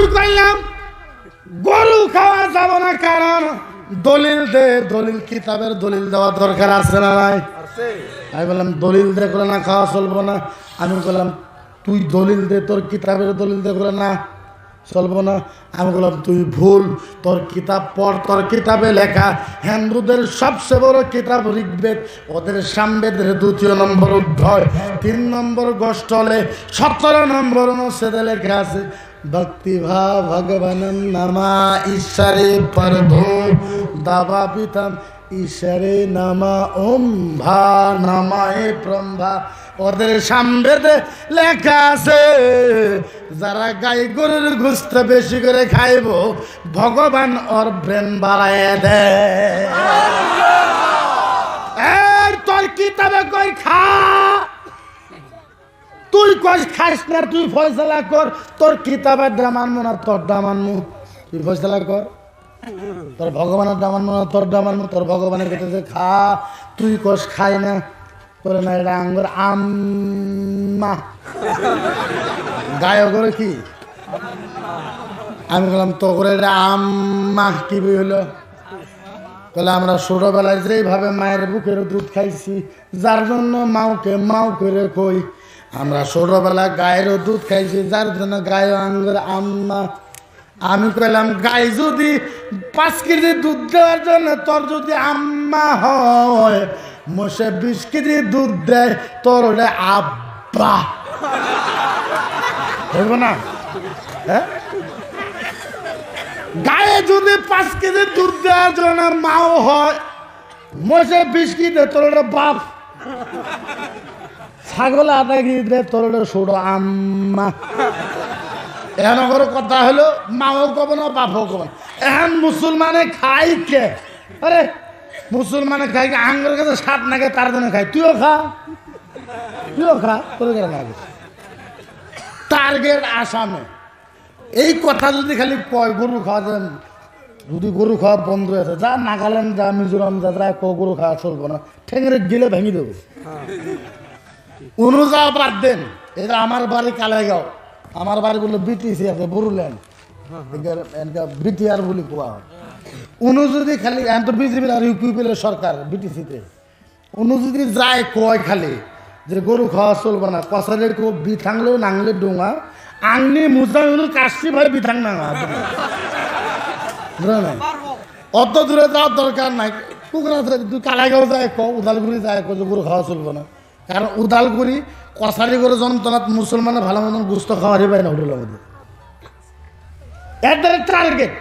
আমি কইলাম গরু খাওয়া যাব না কারণ দলিল দে দলিল কিতাবের দলিল দেওয়া দরকার আছে না নাই আমি বললাম দলিল দে করে না খাওয়া চলবো না। আমি বললাম তুই দলিল দে তোর কিতাবের দলিল দে করে না চলবো না। আমি বললাম তুই ভুল তোর কিতাব পড় তোর কিতাবে লেখা। হিন্দুদের সবচেয়ে বড় কিতাব ঋগ্বেদ ওদের সামবেদের দ্বিতীয় নম্বর অধ্যায়। তিন নম্বর গোষ্ঠলে সতেরো নম্বর অনুচ্ছেদে লেখা আছে ভক্তি ভাব ভগবান নামা ঈশ্বরে দাবা পিতাম ঈশ্বরে নামা ওম ভা নামায় ব্রহ্মা ওদের সামবেদে লেখা আছে যারা গাই গরুর গুস্ত বেশি করে খাইব ভগবান ওর ব্রেন বাড়ায় দেয় তোর কিতাবে কই খা তুই কই খাস না, তুই ফয়সলা কর। তোর কিতাবের আনব না, তোর আনব। তুই ফয়সলা কর। তোর ভগবানের আনব না, তোর আনব। তোর ভগবানের কাছে খা, তুই কস খাই না। করে না এটা আঙ্গুর আম্মা। গায়ে করে কি? আমি বললাম তো করে এটা আম্মা। কি হলো? তাহলে আমরা ছোটবেলায় যেইভাবে মায়ের বুকের দুধ খাইছি, যার জন্য মাওকে মাও করে কই আমরা ছোটবেলায় গায়েরও দুধ খাইছি, যার জন্য গায়ে আঙ্গুর আম্মা। আমি কইলাম গাই যদি পাঁচ কেজি দুধ দেওয়ার জন্য তোর যদি আম্মা হয়, মোষে বিশ কেজি দুধ দেয়, তোর ওটা আব্বা। হইব না? হ্যাঁ? গায়ে যদি পাঁচ কেজি দুধ দেওয়ার জন্য মাও হয়, মোষে বিশ কেজি তোর ওটা বাপ। ছাগল কেজি দেয় তোর ওটা আম্মা। এখন করে কথা হলো মাও কব না বাপও কব এখন মুসলমানে খাই কে? আরে, মুসলমানে খাই কে? আঙ্গুর কাছে সাত নাগে তার জন্য খাই। তুইও খা। তুইও খা, তোর লাগে? টার্গেট আসামে। এই কথা যদি খালি কয়, গরু খাওয়া যদি গরু খাওয়া বন্ধ আছে যা নাগাল্যান্ড, যা মিজোরাম, যা যা গরু খাওয়া চলবো না। ঠেঙে গেলে ভেঙে দেবো। অনুযা বাদ দেন। এটা আমার বাড়ি কালেগাঁও। আমার বাড়ি বলল বিটিসি আছে বরুল্যান্ড বিটিআর বলি কোয়া। হয় উনি যদি খালি এখন তো বিজেপির আর ইউপিপিএলের সরকার বিটিসিতে উনি যদি যায় কয় খালি, যে গরু খাওয়া চলবে না কষালের কো বিথাংলেও নাংলে ডোঙা, আংনি, মুজা উনি কাশি ভাই বিথাং নাঙা? অত দূরে যাওয়ার দরকার নাই। কুকুরা কালাগাঁও যায় ক উদালগুড়ি যায় ক যে গরু খাওয়া চলবে না। কারণ উদালগুড়ি কষালি করে যন্ত্রণাত মুসলমানের ভালো মতন গুস্ত খাওয়ারই পায় না এর দ্বারা টার্গেট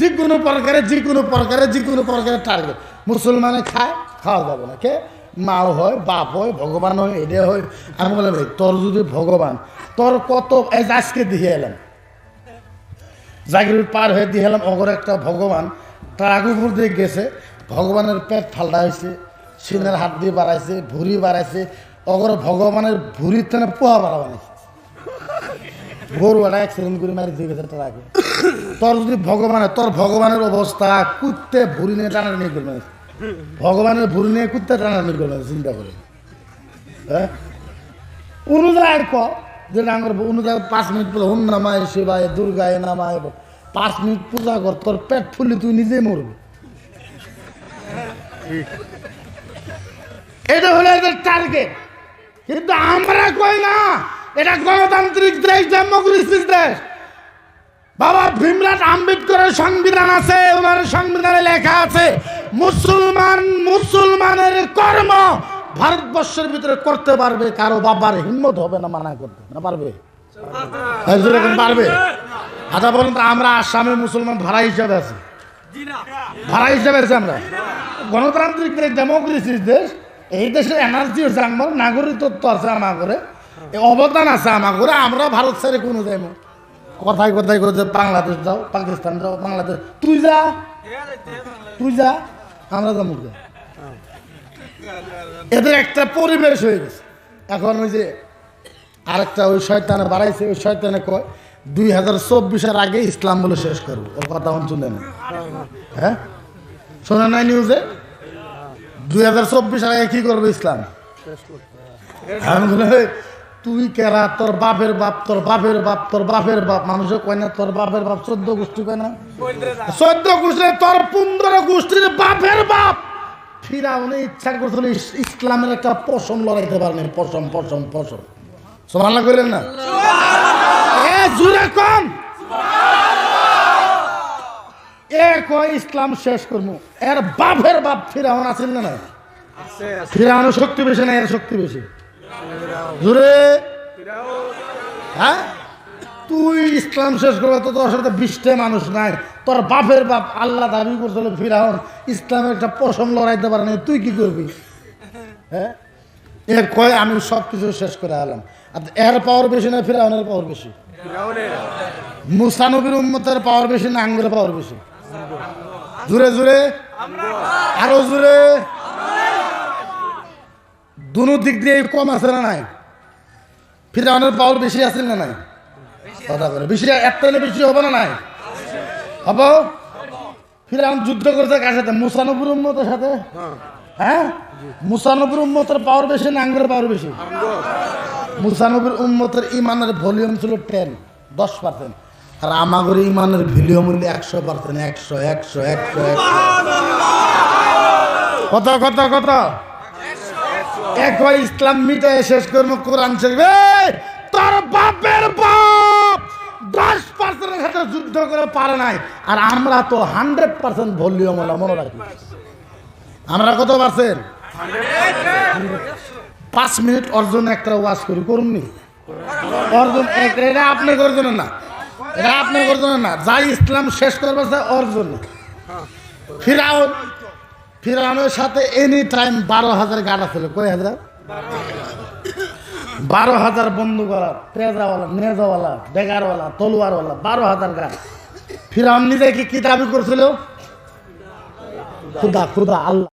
যে কোনো প্রকারে যে কোনো প্রকারে যে কোনো প্রকারে টার্গেট মুসলমানে খায় খাওয়া যাবে না। কে? মাও হয়, বাপ হয় ভগবান হয় এটা হয়। আমি বললাম ভাই তোর যদি ভগবান তোর কত আজকে দিয়ে এলাম? জাগির পার হয়ে দিয়ে এলাম অগর একটা ভগবান তার আগুপুর দিয়ে গেছে ভগবানের পেট ঠান্ডা হয়েছে সিনের হাত দিয়ে বাড়াইছে ভুড়ি বাড়াইছে অগর ভগবানের ভুড়ির তেনে পোহা বাড়া বানাইছে গরু একটা অ্যাক্সিডেন্ট করে মারি দিয়ে গেছে তার আগে। তোর যদি ভগবানের তোর ভগবানের অবস্থা কুত্তে ভুড়ি নিয়ে টানাটানি করবে ভগবানের ভুড়ি নিয়ে কুত্তে টানাটানি করবে চিন্তা করে। হ্যাঁ? অনুযায়ী ক, যে ডাঙ্গর অনুযায়ী পাঁচ মিনিট পরে হুম নামায় শিবায় দুর্গায় নামায় পাঁচ মিনিট পূজা কর, তোর পেট ফুলি তুই নিজেই মরবি। এটা হলো এদের টার্গেট কিন্তু আমরা কই না? এটা গণতান্ত্রিক দেশ ডেমোক্রেসির দেশ। বাবা ভীমরাজ আম্বেদকরের সংবিধান আছে ওনার সংবিধানে লেখা আছে মুসলমান মুসলমানের কর্ম ভারতবর্ষের ভিতরে করতে পারবে কারও বাবার হিম্মত হবে না মানা করতে। না পারবে? হ্যাঁ, পারবে। আচ্ছা বলুন তো আমরা আসামে মুসলমান ভাড়া হিসাবে আছি। ভাড়া হিসাবে আছি আমরা। গণতান্ত্রিক দেশ ডেমোক্রেসির দেশ এই দেশে এনার্জি হচ্ছে আমার নাগরিকত্ব আছে আমার করে অবদান আছে আমার করে আমরা ভারত ছেড়ে কোনো যাইব। কথায় কথায় করে বাংলাদেশ যাও, পাকিস্তান যাও, বাংলাদেশ। তুই যা। তুই যা, আমরা যাব? এদের একটা পরিবেশ হয়ে গেছে। এখন ওই যে আরেকটা ওই শয়তানে বাড়াইছে, ওই শয়তানে কয়, দুই হাজার চব্বিশের আগে ইসলাম বলে শেষ করব। ওর কথা শুনে না। হ্যাঁ? শোনে নাই নিউজে দুই হাজার চব্বিশের আগে কি করবে ইসলাম? তুই কেরা? তোর বাপের বাপ তোর বাপের বাপ তোর বাপের বাপ। মানুষে কয় না তোর বাপের বাপ চোদ্দ গোষ্ঠী কয় না? চোদ্দ গোষ্ঠী তোর পনেরো গোষ্ঠীর বাপের বাপ। ফিরাউনে ইচ্ছা করছিল ইসলামের একটা পশম লড়াইতে পারেনি পশম পশম পশম। সমান করেন না? এ জুড়ে কম। এ কয় ইসলাম শেষ করব এর বাপের বাপ ফিরাউন আছিল না না ফিরাউনের শক্তি বেশি না এর শক্তি বেশি। জুড়ে হ্যাঁ? তুই ইসলাম শেষ করবে তো তোর সাথে বিশটা মানুষ নাই। তোর বাপের বাপ আল্লাহ দাবি করছিল ফিরাউন ইসলামের একটা পশম লড়াইতে পারে না তুই কি করবি? হ্যাঁ? এর কয় আমি সব কিছু শেষ করে আলাম। আর এর পাওয়ার বেশি না ফিরাউনের পাওয়ার বেশি? মুসানবির উম্মতের পাওয়ার বেশি না আঙ্গুরের পাওয়ার বেশি? জুড়ে জুড়ে। আরও জুড়ে। দুনো দিক দিয়ে কম আছে না নাই? ফিরাউনের পাওয়ার বেশি আছে না নাই? কথা করে বেশি একটা বেশি হবে না নাই? হব? ফিরাউন যুদ্ধ করছে কার সাথে? মুসানবুর উম্মতের সাথে? হ্যাঁ? মুসানবুর উম্মতের পাওয়ার বেশি না আঙ্গুরের পাওয়ার বেশি? মুসানবীর উম্মতের ইমানের ভলিউম ছিল টেন, দশ পার্সেন্ট। আর আমাদের ইমানের ভলিউম মূল্য একশো পার্সেন্ট, একশো একশো একশো কত কত কত? একবার ইসলাম মিটায় শেষ করব, কোরআন শরীফ। তোর বাপের বাপ দশ পার্সেন্টের সাথে যুদ্ধ করে পারে নাই। আর আমরা তো হান্ড্রেড পার্সেন্ট ভলিউম হলো মনে রাখি আমরা কত পার্সেন্ট? পাঁচ মিনিট অর্জন একটা ওয়াশ করি করুননি অর্জন এক- এটা আপনি করছেন না। এটা আপনি করছেন না যাই ইসলাম শেষ করবে সে অর্জন। ফিরাউন, ফিরাউনের সাথে এনি টাইম বারো হাজার গাড়া ছিল। কয় হাজার? বারো হাজার বন্দুকওয়ালা তেজাওয়ালা, নেজাওয়ালা বেগারওয়ালা তলোয়ারওয়ালা, বারো হাজার গা ফিরাউন নিজে কি কি দাবি করছিল? খুদা খুদা, আল্লাহ।